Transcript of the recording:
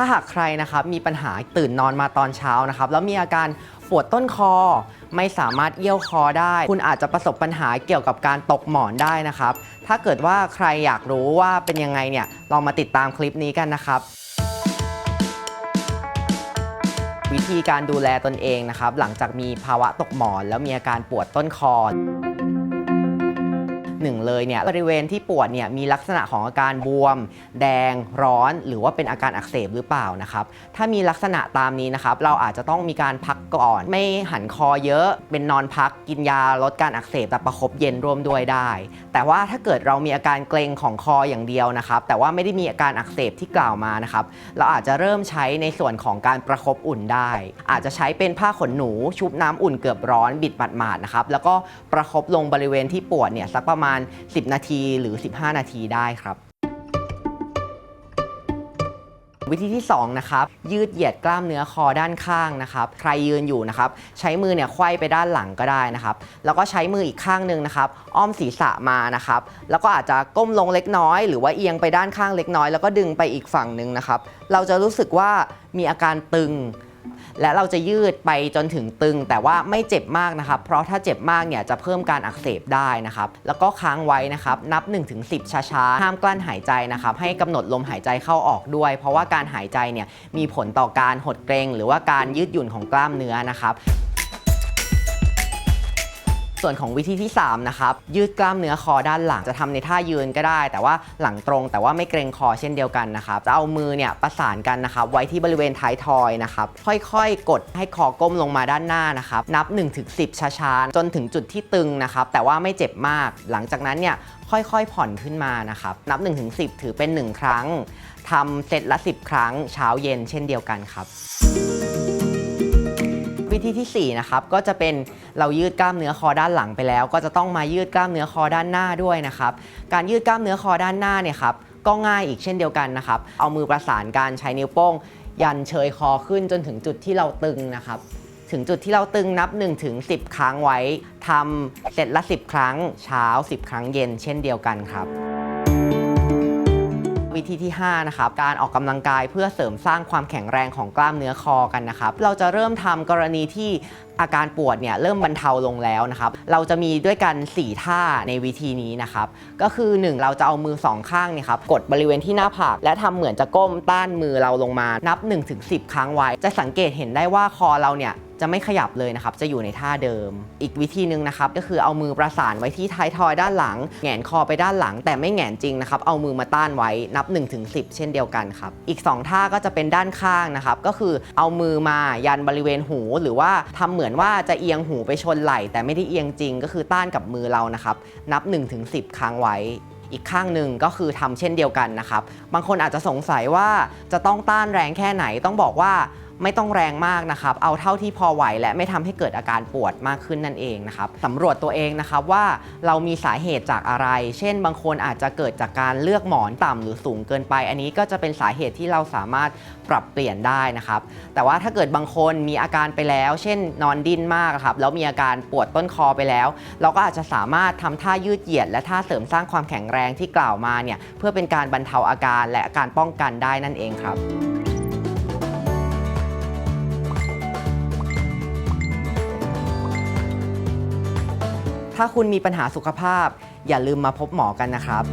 ถ้าหากใครนะครับมีปัญหาตื่นนอนมาตอนเช้านะครับแล้วมีอาการปวดต้นคอ ไม่สามารถเอี้ยวคอได้ คุณอาจจะประสบปัญหาเกี่ยวกับการตกหมอนได้นะครับ ถ้าเกิดว่าใครอยากรู้ว่าเป็นยังไงเนี่ยลองมาติดตามคลิปนี้กันนะครับวิธีการดูแลตนเองนะครับ หลังจากมีภาวะตกหมอน แล้วมีอาการปวดต้นคอ หนึ่งเลยเนี่ยบริเวณที่ปวดเนี่ยมีลักษณะของอาการบวม แดงร้อน หรือว่าเป็นอาการอักเสบหรือเปล่านะครับถ้ามีลักษณะตามนี้นะครับเราอาจจะต้องมีการพักก่อน ไม่หันคอเยอะ เป็นนอนพักกินยาลดการอักเสบแต่ประคบเย็นร่วมด้วยได้ แต่ว่าถ้าเกิดเรามีอาการเกร็งของคออย่างเดียวนะครับแต่ว่าไม่ได้มีอาการอักเสบที่กล่าวมานะครับเราอาจจะเริ่มใช้ในส่วนของการประคบอุ่นได้ อาจจะใช้เป็นผ้าขนหนูชุบน้ำอุ่นเกือบร้อนบิดหมาดๆนะครับแล้วก็ประคบลงบริเวณที่ปวดเนี่ยสักประมาณ10 นาทีหรือ 15 นาทีได้ครับ วิธีที่2นะครับยืดเหยียดกล้ามเนื้อคอด้านข้างนะครับ ใครยืนอยู่นะครับใช้มือเนี่ยไขว้ไปด้านหลังก็ได้นะครับ แล้วก็ใช้มืออีกข้างหนึ่งนะครับ อ้อมศีรษะมานะครับ แล้วก็อาจจะก้มลงเล็กน้อย หรือว่าเอียงไปด้านข้างเล็กน้อย แล้วก็ดึงไปอีกฝั่งหนึ่งนะครับ เราจะรู้สึกว่ามีอาการตึง และเราจะยืดไปจนถึงตึง แต่ว่าไม่เจ็บมากนะครับ เพราะถ้าเจ็บมากเนี่ยจะเพิ่มการอักเสบได้นะครับ แล้วก็ค้างไว้นะครับ นับ 1-10 ช้าๆ ห้ามกลั้นหายใจนะครับ ให้กำหนดลมหายใจเข้าออกด้วย เพราะว่าการหายใจเนี่ยมีผลต่อการหดเกรง หรือว่าการยืดหยุ่นของกล้ามเนื้อนะครับ ส่วนของวิธีที่ 3 นะครับ ยืดกล้ามเนื้อคอด้านหลังจะทำในท่ายืนก็ได้ แต่ว่าหลังตรง แต่ว่าไม่เกรงคอเช่นเดียวกันนะครับจะเอามือเนี่ยประสานกันนะครับไว้ที่บริเวณท้ายทอยนะครับค่อยๆ กดให้คอก้มลงมาด้านหน้านะครับนับ 1-10 ช้าๆจนถึงจุดที่ตึงนะครับแต่ว่าไม่เจ็บมาก หลังจากนั้นเนี่ยค่อยๆ ผ่อนขึ้นมานะครับ นับ 1-10 ถือเป็น 1 ครั้งทำเซตละ 10 ครั้งเช้าเย็นเช่นเดียวกันครับ วิธีที่ 4 นะครับ ก็จะเป็นเรายืดกล้ามเนื้อคอด้านหลังไปแล้ว ก็จะต้องมายืดกล้ามเนื้อคอด้านหน้าด้วยนะครับ การยืดกล้ามเนื้อคอด้านหน้าเนี่ยครับก็ง่ายอีกเช่นเดียวกันนะครับ เอามือประสานกันใช้นิ้วโป้ง ยันเชยคอขึ้นจนถึงจุดที่เราตึงนะครับ ถึงจุดที่เราตึงนับ1ถึง10 ครั้งไว้ทำเสร็จละ 10 ครั้งเช้า 10 ครั้งเย็น เช่นเดียวกันครับ วิธีที่5นะครับการออกกำลังกายเพื่อเสริมสร้างความแข็งแรงของกล้ามเนื้อคอกันนะครับ เราจะเริ่มทำกรณีที่อาการปวดเนี่ยเริ่มบรรเทาลงแล้วนะครับ เราจะมีด้วยกัน 4 ท่าในวิธีนี้นะครับ ก็คือ 1 เราจะเอามือ 2 ข้างเนี่ยครับกดบริเวณที่หน้าผาก และทำเหมือนจะก้มต้านมือเราลงมานับ 1-10 ครั้งไว้ จะสังเกตเห็นได้ว่าคอเราเนี่ย จะไม่ขยับเลยนะครับ จะอยู่ในท่าเดิม อีกวิธีหนึ่งนะครับ ก็คือเอามือประสานไว้ที่ท้ายทอยด้านหลังแหงนคอไปด้านหลัง แต่ไม่แหงนจริงนะครับ เอามือมาต้านไว้นับ 1-10 เช่นเดียวกันครับ อีก 2 ท่าก็จะเป็นด้านข้างนะครับ ก็คือเอามือมายันบริเวณหู หรือว่าทำเหมือนว่าจะเอียงหูไปชนไหล่แต่ไม่ได้เอียงจริง ก็คือต้านกับมือเรานะครับ นับ 1-10 ครั้งไว้อีกข้างหนึ่งก็คือทำเช่นเดียวกันนะครับ บางคนอาจจะสงสัยว่าจะต้องต้านแรงแค่ไหนต้องบอกว่า ไม่ต้องแรงมากนะครับ เอาเท่าที่พอไหวและไม่ทำให้เกิดอาการปวดมากขึ้นนั่นเองนะครับสำรวจตัวเองนะครับว่าเรามีสาเหตุจากอะไร เช่น บางคนอาจจะเกิดจากการเลือกหมอนต่ำหรือสูงเกินไป อันนี้ก็จะเป็นสาเหตุที่เราสามารถปรับเปลี่ยนได้นะครับ แต่ว่าถ้าเกิดบางคนมีอาการไปแล้ว เช่น นอนดิ้นมากครับ แล้วมีอาการปวดต้นคอไปแล้ว เราก็อาจจะสามารถทำท่ายืดเหยียด และท่าเสริมสร้างความแข็งแรงที่กล่าวมาเนี่ย เพื่อเป็นการบรรเทาอาการและการป้องกันได้นั่นเองครับ ถ้าคุณมีปัญหาสุขภาพ อย่าลืมมาพบหมอกันนะครับ